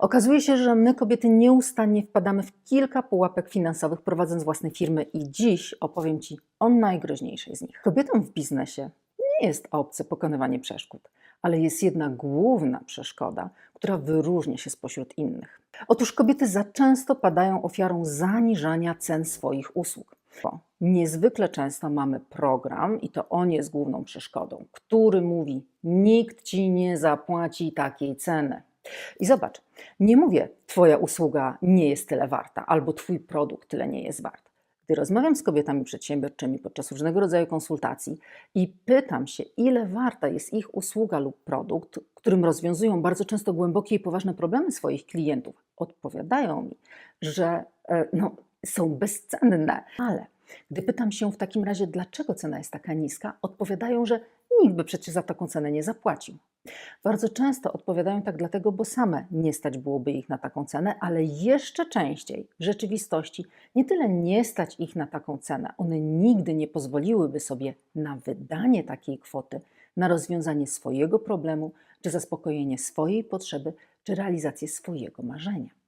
Okazuje się, że my, kobiety, nieustannie wpadamy w kilka pułapek finansowych, prowadząc własne firmy, i dziś opowiem Ci o najgroźniejszej z nich. Kobietom w biznesie nie jest obce pokonywanie przeszkód, ale jest jedna główna przeszkoda, która wyróżnia się spośród innych. Otóż kobiety za często padają ofiarą zaniżania cen swoich usług. Bo niezwykle często mamy program, i to on jest główną przeszkodą, który mówi: Nikt ci nie zapłaci takiej ceny. I zobacz, nie mówię, Twoja usługa nie jest tyle warta, albo Twój produkt tyle nie jest wart. Gdy rozmawiam z kobietami przedsiębiorczymi podczas różnego rodzaju konsultacji i pytam się, ile warta jest ich usługa lub produkt, którym rozwiązują bardzo często głębokie i poważne problemy swoich klientów, odpowiadają mi, że e, no, są bezcenne. Ale gdy pytam się w takim razie, dlaczego cena jest taka niska, odpowiadają, że nikt by przecież za taką cenę nie zapłacił. Bardzo często odpowiadają tak dlatego, bo same nie stać byłoby ich na taką cenę, ale jeszcze częściej w rzeczywistości nie tyle nie stać ich na taką cenę, one nigdy nie pozwoliłyby sobie na wydanie takiej kwoty, na rozwiązanie swojego problemu, czy zaspokojenie swojej potrzeby, czy realizację swojego marzenia.